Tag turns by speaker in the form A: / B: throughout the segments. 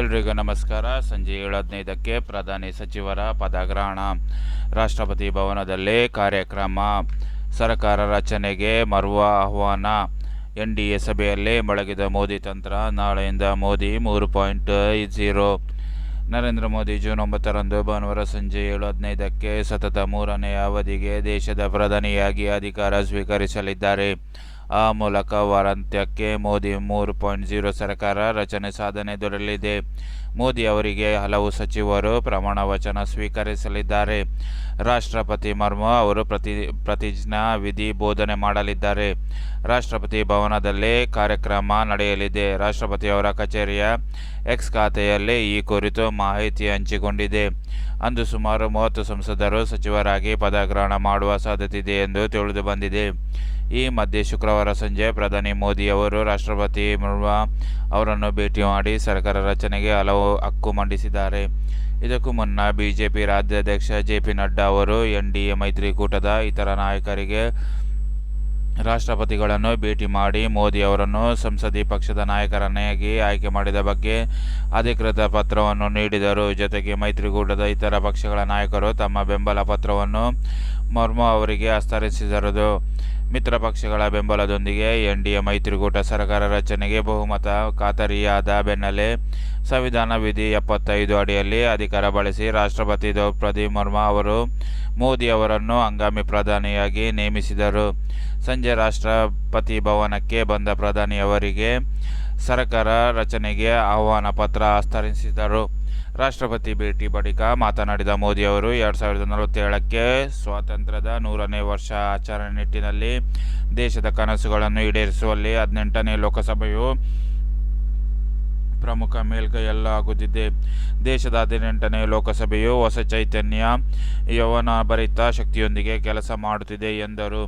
A: ಎಲ್ರಿಗೂ ನಮಸ್ಕಾರ. ಸಂಜೆ ಏಳು ಹದಿನೈದಕ್ಕೆ ಪ್ರಧಾನಿ ಸಚಿವರ ಪದಗ್ರಹಣ. ರಾಷ್ಟ್ರಪತಿ ಭವನದಲ್ಲಿ ಕಾರ್ಯಕ್ರಮ. ಸರ್ಕಾರ ರಚನೆಗೆ ಮರುವ ಆಹ್ವಾನ. ಎನ್ ಡಿ ಎ ಸಭೆಯಲ್ಲಿ ಮೊಳಗಿದ ಮೋದಿ ತಂತ್ರ. ನಾಳೆಯಿಂದ ಮೋದಿ ಮೂರು point zero Narendra Modi June ಒಂಬತ್ತರಂದು ಭಾನುವಾರ ಸಂಜೆ ಏಳು ಹದಿನೈದಕ್ಕೆ ಸತತ ಮೂರನೇ ಅವಧಿಗೆ ದೇಶದ ಪ್ರಧಾನಿಯಾಗಿ ಅಧಿಕಾರ ಸ್ವೀಕರಿಸಲಿದ್ದಾರೆ. ಆ ಮೂಲಕ ವಾರಾಂತ್ಯಕ್ಕೆ ಮೋದಿ ಮೂರು ಪಾಯಿಂಟ್ ಜೀರೋ ಸರ್ಕಾರ ರಚನೆ ಸಾಧನೆ ದೊರೆಯಲಿದೆ. ಮೋದಿ ಅವರಿಗೆ ಹಲವು ಸಚಿವರು ಪ್ರಮಾಣ ವಚನ ಸ್ವೀಕರಿಸಲಿದ್ದಾರೆ. ರಾಷ್ಟ್ರಪತಿ ಮರ್ಮು ಅವರು ಪ್ರತಿ, ಪ್ರತಿಜ್ಞಾ ವಿಧಿ ಬೋಧನೆ ಮಾಡಲಿದ್ದಾರೆ. ರಾಷ್ಟ್ರಪತಿ ಭವನದಲ್ಲಿ ಕಾರ್ಯಕ್ರಮ ನಡೆಯಲಿದೆ. ರಾಷ್ಟ್ರಪತಿಯವರ ಕಚೇರಿಯ ಎಕ್ಸ್ ಖಾತೆಯಲ್ಲಿ ಈ ಕುರಿತು ಮಾಹಿತಿ ಹಂಚಿಕೊಂಡಿದೆ. ಅಂದು ಸುಮಾರು ಮೂವತ್ತು ಸಂಸದರು ಸಚಿವರಾಗಿ ಪದಗ್ರಹಣ ಮಾಡುವ ಸಾಧ್ಯತೆ ಇದೆ ಎಂದು ತಿಳಿದು ಬಂದಿದೆ. ಈ ಮಧ್ಯೆ ಶುಕ್ರವಾರ ಸಂಜೆ ಪ್ರಧಾನಿ ಮೋದಿ ಅವರು ರಾಷ್ಟ್ರಪತಿ ಮುರ್ಮು ಅವರನ್ನು ಭೇಟಿ ಮಾಡಿ ಸರ್ಕಾರ ರಚನೆಗೆ ಹಲವು ಹಕ್ಕು ಮಂಡಿಸಿದ್ದಾರೆ. ಇದಕ್ಕೂ ಮುನ್ನ ಬಿಜೆಪಿ ರಾಜ್ಯಾಧ್ಯಕ್ಷ ಜೆ ಪಿ ನಡ್ಡಾ ಅವರು ಎನ್ ಡಿ ಎ ಮೈತ್ರಿಕೂಟದ ಇತರ ನಾಯಕರಿಗೆ ರಾಷ್ಟ್ರಪತಿಗಳನ್ನು ಭೇಟಿ ಮಾಡಿ ಮೋದಿ ಅವರನ್ನು ಸಂಸದೀಯ ಪಕ್ಷದ ನಾಯಕರನ್ನಾಗಿ ಆಯ್ಕೆ ಮಾಡಿದ ಬಗ್ಗೆ ಅಧಿಕೃತ ಪತ್ರವನ್ನು ನೀಡಿದರು. ಜೊತೆಗೆ ಮೈತ್ರಿಕೂಟದ ಇತರ ಪಕ್ಷಗಳ ನಾಯಕರು ತಮ್ಮ ಬೆಂಬಲ ಪತ್ರವನ್ನು ಮರ್ಮು ಅವರಿಗೆ ಹಸ್ತಾಂತರಿಸಿದರು. ಮಿತ್ರ ಪಕ್ಷಗಳ ಬೆಂಬಲದೊಂದಿಗೆ ಎನ್ ಡಿ ಎ ಮೈತ್ರಿಕೂಟ ಸರ್ಕಾರ ರಚನೆಗೆ ಬಹುಮತ ಖಾತರಿಯಾದ ಬೆನ್ನಲ್ಲೇ ಸಂವಿಧಾನ ವಿಧಿ ಎಪ್ಪತ್ತೈದು ಅಡಿಯಲ್ಲಿ ಅಧಿಕಾರ ಬಳಸಿ ರಾಷ್ಟ್ರಪತಿ ದ್ರೌಪದಿ ಮುರ್ಮು ಅವರು ಮೋದಿ ಅವರನ್ನು ಹಂಗಾಮಿ ಪ್ರಧಾನಿಯಾಗಿ ನೇಮಿಸಿದರು. ಸಂಜೆ ರಾಷ್ಟ್ರಪತಿ ಭವನಕ್ಕೆ ಬಂದ ಪ್ರಧಾನಿಯವರಿಗೆ ಸರ್ಕಾರ ರಚನೆಗೆ ಆಹ್ವಾನ ಪತ್ರ ಹಸ್ತಾಂತರಿಸಿದರು. ರಾಷ್ಟ್ರಪತಿ ಭೇಟಿ ಬಳಿಕ ಮಾತನಾಡಿದ ಮೋದಿ ಅವರು, ಎರಡು ಸಾವಿರದ ನಲವತ್ತೇಳಕ್ಕೆ ಸ್ವಾತಂತ್ರ್ಯದ ನೂರನೇ ವರ್ಷ ಆಚರಣೆ ನಿಟ್ಟಿನಲ್ಲಿ ದೇಶದ ಕನಸುಗಳನ್ನು ಈಡೇರಿಸುವಲ್ಲಿ ಹದಿನೆಂಟನೇ ಲೋಕಸಭೆಯು ಪ್ರಮುಖ ಮೇಲ್ಗೈಯಲ್ಲಾಗುತ್ತಿದೆ. ದೇಶದ ಹದಿನೆಂಟನೇ ಲೋಕಸಭೆಯು ಹೊಸ ಚೈತನ್ಯ, ಯೌವನಾಭರಿತ ಶಕ್ತಿಯೊಂದಿಗೆ ಕೆಲಸ ಮಾಡುತ್ತಿದೆ ಎಂದರು.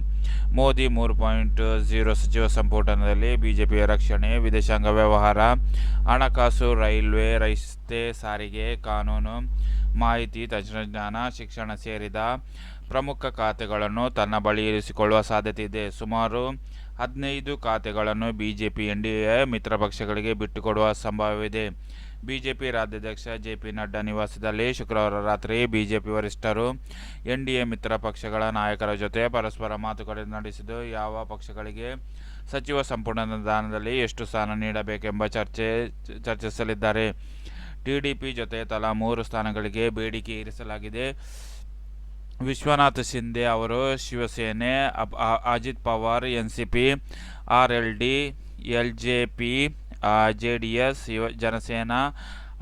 A: ಮೋದಿ ಮೂರು ಪಾಯಿಂಟ್ ಜೀರೋ ಸಚಿವ ಸಂಪುಟದಲ್ಲಿ ಬಿಜೆಪಿಯ ರಕ್ಷಣೆ, ವಿದೇಶಾಂಗ ವ್ಯವಹಾರ, ಹಣಕಾಸು, ರೈಲ್ವೆ, ರಸ್ತೆ ಸಾರಿಗೆ, ಕಾನೂನು, ಮಾಹಿತಿ, ತಂತ್ರಜ್ಞಾನ, ಶಿಕ್ಷಣ ಸೇರಿದ ಪ್ರಮುಖ ಖಾತೆಗಳನ್ನು ತನ್ನ ಬಳಿ ಇರಿಸಿಕೊಳ್ಳುವ ಸಾಧ್ಯತೆ ಇದೆ. ಸುಮಾರು ಹದಿನೈದು ಖಾತೆಗಳನ್ನು ಬಿಜೆಪಿ ಎನ್ ಡಿ ಎ ಮಿತ್ರ ಪಕ್ಷಗಳಿಗೆ ಬಿಟ್ಟುಕೊಡುವ ಸಂಭವವಿದೆ. ಬಿಜೆಪಿ ರಾಜ್ಯಾಧ್ಯಕ್ಷ ಜೆ ಪಿ ನಡ್ಡಾ ನಿವಾಸದಲ್ಲಿ ಶುಕ್ರವಾರ ರಾತ್ರಿ ಬಿಜೆಪಿ ವರಿಷ್ಠರು ಎನ್ ಡಿ ಎ ಮಿತ್ರ ಪಕ್ಷಗಳ ನಾಯಕರ ಜೊತೆ ಪರಸ್ಪರ ಮಾತುಕತೆ ನಡೆಸಿದ್ದು, ಯಾವ ಪಕ್ಷಗಳಿಗೆ ಸಚಿವ ಸಂಪುಟದ ದಾನದಲ್ಲಿ ಎಷ್ಟು ಸ್ಥಾನ ನೀಡಬೇಕೆಂಬ ಚರ್ಚೆ ಚರ್ಚಿಸಲಿದ್ದಾರೆ. ಟಿಡಿಪಿ ಜೊತೆ ತಲಾ ಮೂರು ಸ್ಥಾನಗಳಿಗೆ ಬೇಡಿಕೆ ಇರಿಸಲಾಗಿದೆ. ವಿಶ್ವನಾಥ್ ಶಿಂದೆ ಅವರು, Shiv Sena Ajit Pawar N C P R L D L J P J D S ಯುವ, ಜನಸೇನಾ,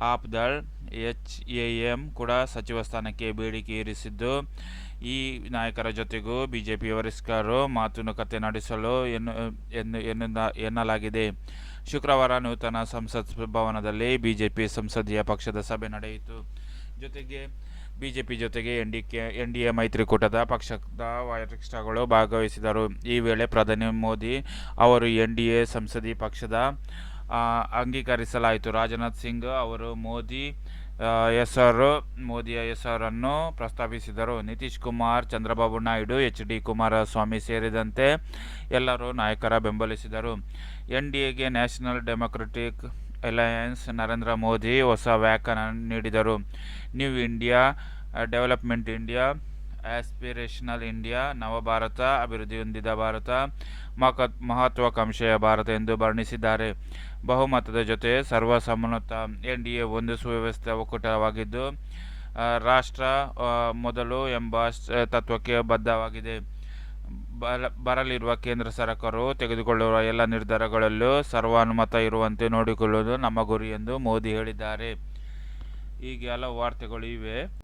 A: ಆಪ್ದಳ್ ಎಚ್ ಎ ಎಂ ಕೂಡ ಸಚಿವ ಸ್ಥಾನಕ್ಕೆ ಬೇಡಿಕೆ ಇರಿಸಿದ್ದು. ಈ ನಾಯಕರ ಜೊತೆಗೂ ಬಿಜೆಪಿ ವರಿಷ್ಠರು ಮಾತುಕತೆ ನಡೆಸಲು ಎನ್ನು ಎನ್ನು ಎನ್ನು- ಎನ್ನಲಾಗಿದೆ. ಶುಕ್ರವಾರ ನೂತನ ಸಂಸತ್ ಭವನದಲ್ಲಿ ಬಿಜೆಪಿ ಸಂಸದೀಯ ಪಕ್ಷದ ಸಭೆ ನಡೆಯಿತು. ಜೊತೆಗೆ ಬಿಜೆಪಿ ಜೊತೆಗೆ N D K N D A ಮೈತ್ರಿಕೂಟದ ಪಕ್ಷದ ವರಿಷ್ಠಗಳು ಭಾಗವಹಿಸಿದರು. ಈ ವೇಳೆ ಪ್ರಧಾನಿ ಮೋದಿ ಅವರು ಎನ್ ಡಿ ಎ ಸಂಸದೀಯ ಪಕ್ಷದ ಅಂಗೀಕರಿಸಲಾಯಿತು. ರಾಜನಾಥ್ ಸಿಂಗ್ ಅವರು ಮೋದಿ ಹೆಸರು, ಮೋದಿಯ ಹೆಸರನ್ನು ಪ್ರಸ್ತಾಪಿಸಿದರು. ನಿತೀಶ್ ಕುಮಾರ್, ಚಂದ್ರಬಾಬು ನಾಯ್ಡು ಎಚ್ ಡಿ ಕುಮಾರಸ್ವಾಮಿ ಸೇರಿದಂತೆ ಎಲ್ಲರೂ ನಾಯಕರ ಬೆಂಬಲಿಸಿದರು. ಎನ್ ಡಿ ಎಗೆ national democratic alliance Narendra Modi ಹೊಸ ವ್ಯಾಖ್ಯಾನ ನೀಡಿದರು. New India development India aspirational India ನವಭಾರತ ಅಭಿವೃದ್ಧಿ ಹೊಂದಿದ ಭಾರತ ಮಹ ಮಹತ್ವಾಕಾಂಕ್ಷೆಯ ಭಾರತ ಎಂದು ಬಣ್ಣಿಸಿದ್ದಾರೆ. ಬಹುಮತದ ಜೊತೆ ಸರ್ವಸಮ್ಮತ ಎನ್ ಡಿ ಎ ಒಂದು ಸುವ್ಯವಸ್ಥೆ ಒಕ್ಕೂಟವಾಗಿದ್ದು ಆ, ರಾಷ್ಟ್ರ ಮೊದಲು ಎಂಬ ತತ್ವಕ್ಕೆ ಬದ್ಧವಾಗಿದೆ. ಬರ, ಬರಲಿರುವ ಕೇಂದ್ರ ಸರ್ಕಾರವು ತೆಗೆದುಕೊಳ್ಳುವ ಎಲ್ಲ ನಿರ್ಧಾರಗಳಲ್ಲೂ ಸರ್ವಾನುಮತ ಇರುವಂತೆ ನೋಡಿಕೊಳ್ಳುವುದು ನಮ್ಮ ಗುರಿ ಎಂದು ಮೋದಿ ಹೇಳಿದ್ದಾರೆ. ಹೀಗೆ ಹಲವು ವಾರ್ತೆಗಳು ಇವೆ.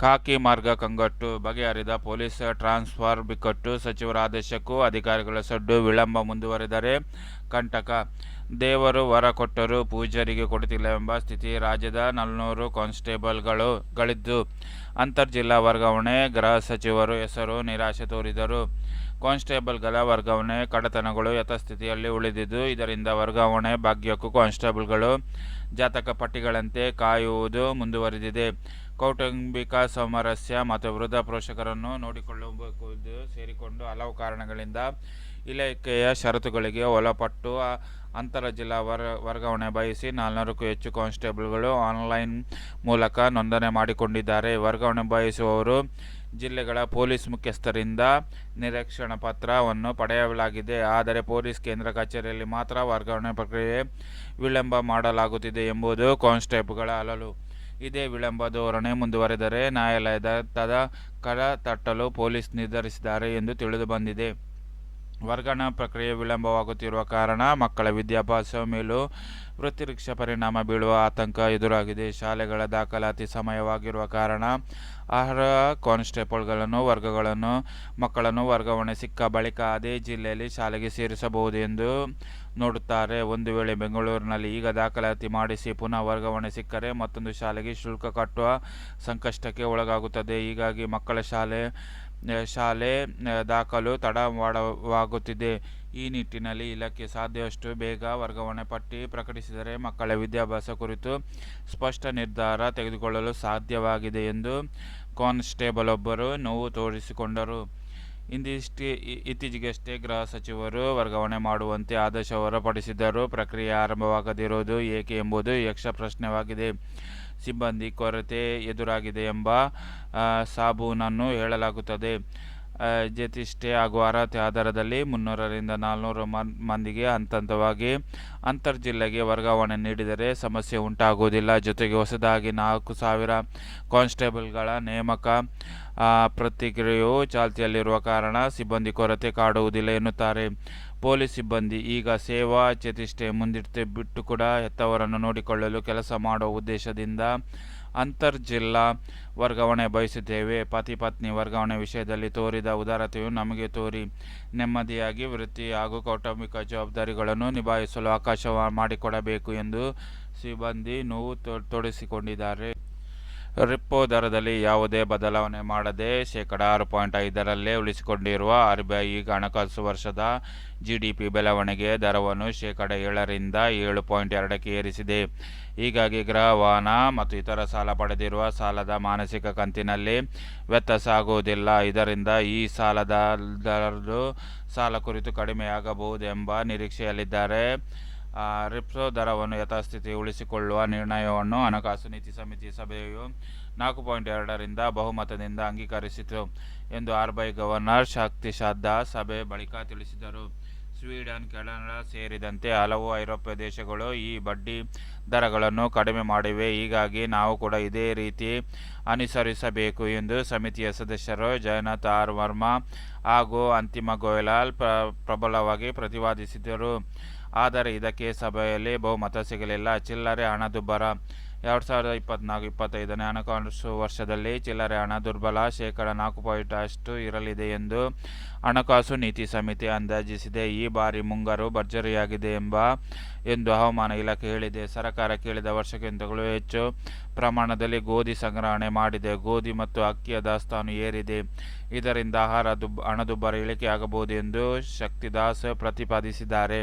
A: ಖಾಕಿ ಮಾರ್ಗ ಕಂಗಟ್ಟು ಬಗೆಹರಿದ ಪೊಲೀಸ್ ಟ್ರಾನ್ಸ್ಫರ್ ಬಿಕ್ಕಟ್ಟು ಸಚಿವರ ಆದೇಶಕ್ಕೂ ಅಧಿಕಾರಿಗಳ ಸಡ್ಡು ವಿಳಂಬ ಮುಂದುವರೆದರೆ ಕಂಟಕ. ದೇವರು ವರ ಕೊಟ್ಟರೂ ಪೂಜಾರಿಗೆ ಕೊಡುತ್ತಿಲ್ಲ ಎಂಬ ಸ್ಥಿತಿ ರಾಜ್ಯದ ನಲ್ನೂರು ಕಾನ್ಸ್ಟೇಬಲ್ಗಳು ಗಳಿದ್ದು, ಅಂತರ್ಜಿಲ್ಲಾ ವರ್ಗಾವಣೆ ಗೃಹ ಸಚಿವರು ಹೆಸರು ನಿರಾಶೆ ತೋರಿದರು. ಕಾನ್ಸ್ಟೇಬಲ್ಗಳ ವರ್ಗಾವಣೆ ಕಡತನಗಳು ಯಥಾಸ್ಥಿತಿಯಲ್ಲಿ ಉಳಿದಿದ್ದು, ಇದರಿಂದ ವರ್ಗಾವಣೆ ಭಾಗ್ಯಕ್ಕೂ ಕಾನ್ಸ್ಟೇಬಲ್ಗಳು ಜಾತಕ ಪಟ್ಟಿಗಳಂತೆ ಕಾಯುವುದು ಮುಂದುವರೆದಿದೆ. ಕೌಟುಂಬಿಕ ಸಾಮರಸ್ಯ ಮತ್ತು ವೃದ್ಧ ಪೋಷಕರನ್ನು ನೋಡಿಕೊಳ್ಳಬೇಕು ಸೇರಿಕೊಂಡು ಹಲವು ಕಾರಣಗಳಿಂದ ಇಲಾಖೆಯ ಷರತ್ತುಗಳಿಗೆ ಒಳಪಟ್ಟು ಅಂತರ ಜಿಲ್ಲಾ ವರ್, ವರ್ಗಾವಣೆ ಬಯಸಿ ನಾಲ್ನೂರಕ್ಕೂ ಹೆಚ್ಚು ಕಾನ್ಸ್ಟೇಬಲ್ಗಳು ಆನ್ಲೈನ್ ಮೂಲಕ ನೋಂದಣಿ ಮಾಡಿಕೊಂಡಿದ್ದಾರೆ. ವರ್ಗಾವಣೆ ಬಯಸುವವರು ಜಿಲ್ಲೆಗಳ ಪೊಲೀಸ್ ಮುಖ್ಯಸ್ಥರಿಂದ ನಿರೀಕ್ಷಣಾ ಪತ್ರವನ್ನು ಪಡೆಯಲಾಗಿದೆ. ಆದರೆ ಪೊಲೀಸ್ ಕೇಂದ್ರ ಕಚೇರಿಯಲ್ಲಿ ಮಾತ್ರ ವರ್ಗಾವಣೆ ಪ್ರಕ್ರಿಯೆ ವಿಳಂಬ ಮಾಡಲಾಗುತ್ತಿದೆ ಎಂಬುದು ಕಾನ್ಸ್ಟೇಬಲ್ಗಳ ಅಲಲು ಇದೇ ವಿಳಂಬ ಧೋರಣೆ ಮುಂದುವರೆದರೆ ನ್ಯಾಯಾಲಯದ ತದ ಕಡ ತಟ್ಟಲು ಪೊಲೀಸ್ ನಿರ್ಧರಿಸಿದ್ದಾರೆ ಎಂದು ತಿಳಿದು ಬಂದಿದೆ. ವರ್ಗಾವಣೆ ಪ್ರಕ್ರಿಯೆ ವಿಳಂಬವಾಗುತ್ತಿರುವ ಕಾರಣ ಮಕ್ಕಳ ವಿದ್ಯಾಭ್ಯಾಸ ಮೇಲೂ ವೃತ್ತಿರಿಕ್ಷ ಪರಿಣಾಮ ಬೀಳುವ ಆತಂಕ ಎದುರಾಗಿದೆ. ಶಾಲೆಗಳ ದಾಖಲಾತಿ ಸಮಯವಾಗಿರುವ ಕಾರಣ ಅರ್ಹ ಕಾನ್ಸ್ಟೇಬಲ್ಗಳನ್ನು, ವರ್ಗಗಳನ್ನು, ಮಕ್ಕಳನ್ನು ವರ್ಗಾವಣೆ ಸಿಕ್ಕ ಬಳಿಕ ಅದೇ ಜಿಲ್ಲೆಯಲ್ಲಿ ಶಾಲೆಗೆ ಸೇರಿಸಬಹುದು ಎಂದು ನೋಡುತ್ತಾರೆ. ಒಂದು ವೇಳೆ ಬೆಂಗಳೂರಿನಲ್ಲಿ ಈಗ ದಾಖಲಾತಿ ಮಾಡಿಸಿ ಪುನಃ ವರ್ಗಾವಣೆ ಸಿಕ್ಕರೆ ಮತ್ತೊಂದು ಶಾಲೆಗೆ ಶುಲ್ಕ ಕಟ್ಟುವ ಸಂಕಷ್ಟಕ್ಕೆ ಒಳಗಾಗುತ್ತದೆ. ಹೀಗಾಗಿ ಮಕ್ಕಳ ಶಾಲೆ ಶಾಲೆ ದಾಖಲು ತಡ ಮಾಡವಾಗುತ್ತಿದೆ ಈ ನಿಟ್ಟಿನಲ್ಲಿ ಇಲಾಖೆ ಸಾಧ್ಯವಷ್ಟು ಬೇಗ ವರ್ಗಾವಣೆ ಪಟ್ಟಿ ಪ್ರಕಟಿಸಿದರೆ ಮಕ್ಕಳ ವಿದ್ಯಾಭ್ಯಾಸ ಕುರಿತು ಸ್ಪಷ್ಟ ನಿರ್ಧಾರ ತೆಗೆದುಕೊಳ್ಳಲು ಸಾಧ್ಯವಾಗಿದೆ ಎಂದು ಕಾನ್ಸ್ಟೇಬಲೊಬ್ಬರು ನೋವು ತೋರಿಸಿಕೊಂಡರು. ಇಂದಿಷ್ಟೇ ಇತ್ತೀಚೆಗಷ್ಟೇ ಗೃಹ ಸಚಿವರು ವರ್ಗಾವಣೆ ಮಾಡುವಂತೆ ಆದೇಶ ಹೊರಪಡಿಸಿದ್ದರೂ ಪ್ರಕ್ರಿಯೆ ಆರಂಭವಾಗದಿರುವುದು ಏಕೆ ಎಂಬುದು ಯಕ್ಷ ಪ್ರಶ್ನೆವಾಗಿದೆ ಸಿಬ್ಬಂದಿ ಕೊರತೆ ಎದುರಾಗಿದೆ ಎಂಬ ಸಾಬೂನನ್ನು ಹೇಳಲಾಗುತ್ತದೆ. ಆ, ಜೊತೆಷ್ಟೇ ಹಾಗೂ ಅರ್ಹತೆ ಆಧಾರದಲ್ಲಿ ಮುನ್ನೂರರಿಂದ ನಾಲ್ನೂರು ಮಂದಿಗೆ ಹಂತ ಹಂತವಾಗಿ ಅಂತರ್ ಜಿಲ್ಲೆಗೆ ವರ್ಗಾವಣೆ ನೀಡಿದರೆ ಸಮಸ್ಯೆ ಉಂಟಾಗುವುದಿಲ್ಲ. ಜೊತೆಗೆ ಹೊಸದಾಗಿ ನಾಲ್ಕು ಸಾವಿರ ಕಾನ್ಸ್ಟೇಬಲ್ಗಳ ನೇಮಕ ಪ್ರತಿಕ್ರಿಯೆಯು ಚಾಲ್ತಿಯಲ್ಲಿರುವ ಕಾರಣ ಸಿಬ್ಬಂದಿ ಕೊರತೆ ಕಾಡುವುದಿಲ್ಲ ಎನ್ನುತ್ತಾರೆ. ಪೊಲೀಸ್ ಸಿಬ್ಬಂದಿ ಈಗ ಸೇವಾ ಚೇತಿಷ್ಠೆ ಮುಂದಿಟ್ಟು ಬಿಟ್ಟು ಕೂಡ ಹೆತ್ತವರನ್ನು ನೋಡಿಕೊಳ್ಳಲು ಕೆಲಸ ಮಾಡುವ ಉದ್ದೇಶದಿಂದ ಅಂತರ್ ಜಿಲ್ಲಾ ವರ್ಗಾವಣೆ ಬಯಸಿದ್ದೇವೆ. ಪತಿ ಪತ್ನಿ ವರ್ಗಾವಣೆ ವಿಷಯದಲ್ಲಿ ತೋರಿದ ಉದಾರತೆಯು ನಮಗೆ ತೋರಿ ನೆಮ್ಮದಿಯಾಗಿ ವೃತ್ತಿ ಹಾಗೂ ಕೌಟುಂಬಿಕ ಜವಾಬ್ದಾರಿಗಳನ್ನು ನಿಭಾಯಿಸಲು ಅವಕಾಶ ಮಾಡಿಕೊಡಬೇಕು ಎಂದು ಸಿಬ್ಬಂದಿ ನೋವು ತೊಡಿಸಿಕೊಂಡಿದ್ದಾರೆ ರಿಪ್ಪೋ ದರದಲ್ಲಿ ಯಾವುದೇ ಬದಲಾವಣೆ ಮಾಡದೆ ಶೇಕಡ ಆರು ಪಾಯಿಂಟ್ ಐದರಲ್ಲೇ ಉಳಿಸಿಕೊಂಡಿರುವ ಆರ್ ಬಿ ಐ ಈಗ ಹಣಕಾಸು ವರ್ಷದ ಜಿಡಿಪಿ ಬೆಳವಣಿಗೆ ದರವನ್ನು ಶೇಕಡ ಏಳರಿಂದ ಏಳು ಪಾಯಿಂಟ್ ಎರಡಕ್ಕೆ ಏರಿಸಿದೆ. ಹೀಗಾಗಿ ಗೃಹ ವಾಹನ ಮತ್ತು ಇತರ ಸಾಲ ಪಡೆದಿರುವ ಸಾಲದ ಮಾನಸಿಕ ಕಂತಿನಲ್ಲಿ ವ್ಯತ್ಯಾಸ ಆಗುವುದಿಲ್ಲ ಇದರಿಂದ ಈ ಸಾಲದ ದರದ್ದು ಸಾಲ ಕುರಿತು ಕಡಿಮೆಯಾಗಬಹುದೆಂಬ ನಿರೀಕ್ಷೆಯಲ್ಲಿದ್ದಾರೆ. ರಿಪ್ಸೋ ದರವನ್ನು ಯಥಾಸ್ಥಿತಿ ಉಳಿಸಿಕೊಳ್ಳುವ ನಿರ್ಣಯವನ್ನು ಹಣಕಾಸು ನೀತಿ ಸಮಿತಿ ಸಭೆಯು ನಾಲ್ಕು ಪಾಯಿಂಟ್ ಎರಡರಿಂದ ಬಹುಮತದಿಂದ ಅಂಗೀಕರಿಸಿತು ಎಂದು ಆರ್ ಶಕ್ತಿ ಗವರ್ನರ್ ಶಕ್ತಿಶಾದ್ದ ಸಭೆ ಬಳಿಕ ತಿಳಿಸಿದರು. ಸ್ವೀಡನ್ ಕೆನಡಾ ಸೇರಿದಂತೆ ಹಲವು ಐರೋಪ್ಯ ದೇಶಗಳು ಈ ಬಡ್ಡಿ ದರಗಳನ್ನು ಕಡಿಮೆ ಮಾಡಿವೆ. ಹೀಗಾಗಿ ನಾವು ಕೂಡ ಇದೇ ರೀತಿ ಅನುಸರಿಸಬೇಕು ಎಂದು ಸಮಿತಿಯ ಸದಸ್ಯರು ಜಯನಾಥ್ ಆರ್ ವರ್ಮಾ ಹಾಗೂ ಅಂತಿಮ ಗೋಯಲಾಲ್ ಪ್ರ ಪ್ರಬಲವಾಗಿ ಪ್ರತಿಪಾದಿಸಿದರು ಆದರೆ ಇದಕ್ಕೆ ಸಭೆಯಲ್ಲಿ ಬಹುಮತ ಸಿಗಲಿಲ್ಲ. ಚಿಲ್ಲರೆ ಹಣದುಬ್ಬರ ಎರಡು ಸಾವಿರದ ಇಪ್ಪತ್ನಾಲ್ಕು, ಇಪ್ಪತ್ತೈದನೇ ಹಣಕಾಸು ವರ್ಷದಲ್ಲಿ ಚಿಲ್ಲರೆ ಹಣ ದುರ್ಬಲ. ಶೇಕಡ ನಾಲ್ಕು ಪಾಯಿಂಟ್ ಅಷ್ಟು ಇರಲಿದೆ ಎಂದು ಹಣಕಾಸು ನೀತಿ ಸಮಿತಿ ಅಂದಾಜಿಸಿದೆ. ಈ ಬಾರಿ ಮುಂಗಾರು ಭರ್ಜರಿಯಾಗಿದೆ ಎಂಬ, ಎಂದು ಹವಾಮಾನ ಇಲಾಖೆ ಹೇಳಿದೆ. ಸರ್ಕಾರ ಕೇಳಿದ ವರ್ಷಕ್ಕಿಂತಲೂ ಹೆಚ್ಚು ಪ್ರಮಾಣದಲ್ಲಿ ಗೋಧಿ ಸಂಗ್ರಹಣೆ ಮಾಡಿದೆ. ಗೋಧಿ ಮತ್ತು ಅಕ್ಕಿಯ ದಾಸ್ತಾನು ಏರಿದೆ. ಇದರಿಂದ ಆಹಾರ ದುಬ್ ಹಣದುಬ್ಬರ ಇಳಿಕೆಯಾಗಬಹುದು ಎಂದು ಶಕ್ತಿದಾಸ್ ಪ್ರತಿಪಾದಿಸಿದ್ದಾರೆ.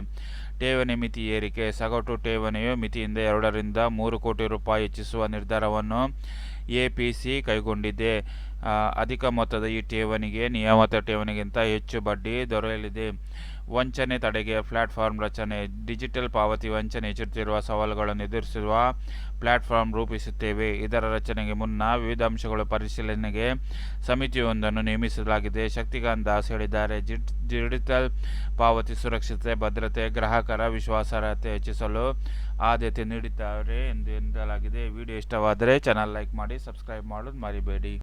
A: ಠೇವಣಿ ಮಿತಿ ಏರಿಕೆ, ಸಗಟು ಠೇವಣಿಯು ಮಿತಿಯಿಂದ ಎರಡರಿಂದ ಮೂರು ಕೋಟಿ ರೂಪಾಯಿ ಹೆಚ್ಚಿಸುವ ನಿರ್ಧಾರವನ್ನು ಎಪಿಸಿ ಕೈಗೊಂಡಿದೆ. ಅಧಿಕ ಮೊತ್ತದ ಈ ಠೇವಣಿಗೆ, ನಿಯಮಿತ ಠೇವಣಿಗಿಂತ ಹೆಚ್ಚು ಬಡ್ಡಿ ದೊರೆಯಲಿದೆ. ವಂಚನೆ ತಡೆಗೆ ಪ್ಲಾಟ್ಫಾರ್ಮ್ ರಚನೆ, ಡಿಜಿಟಲ್ ಪಾವತಿ ವಂಚನೆ ಹೆಚ್ಚುತ್ತಿರುವ ಸವಾಲುಗಳನ್ನು ಎದುರಿಸಿರುವ ಪ್ಲಾಟ್ಫಾರ್ಮ್ ರೂಪಿಸುತ್ತೇವೆ. ಇದರ ರಚನೆಗೆ ಮುನ್ನ ವಿವಿಧ ಅಂಶಗಳ ಪರಿಶೀಲನೆಗೆ ಸಮಿತಿಯೊಂದನ್ನು ನೇಮಿಸಲಾಗಿದೆ. ಶಕ್ತಿಕಾಂತ್ ದಾಸ್ ಹೇಳಿದ್ದಾರೆ. ಜಿಟ್- ಡಿಜಿಟಲ್ ಪಾವತಿ ಸುರಕ್ಷತೆ, ಭದ್ರತೆ, ಗ್ರಾಹಕರ ವಿಶ್ವಾಸಾರ್ಹತೆ ಹೆಚ್ಚಿಸಲು ಆದ್ಯತೆ ನೀಡಿದ್ದಾರೆ ಎಂದು ಎನ್ನಲಾಗಿದೆ. ವಿಡಿಯೋ ಇಷ್ಟವಾದರೆ ಚಾನಲ್ ಲೈಕ್ ಮಾಡಿ, ಸಬ್ಸ್ಕ್ರೈಬ್ ಮಾಡೋದು ಮರಿಬೇಡಿ.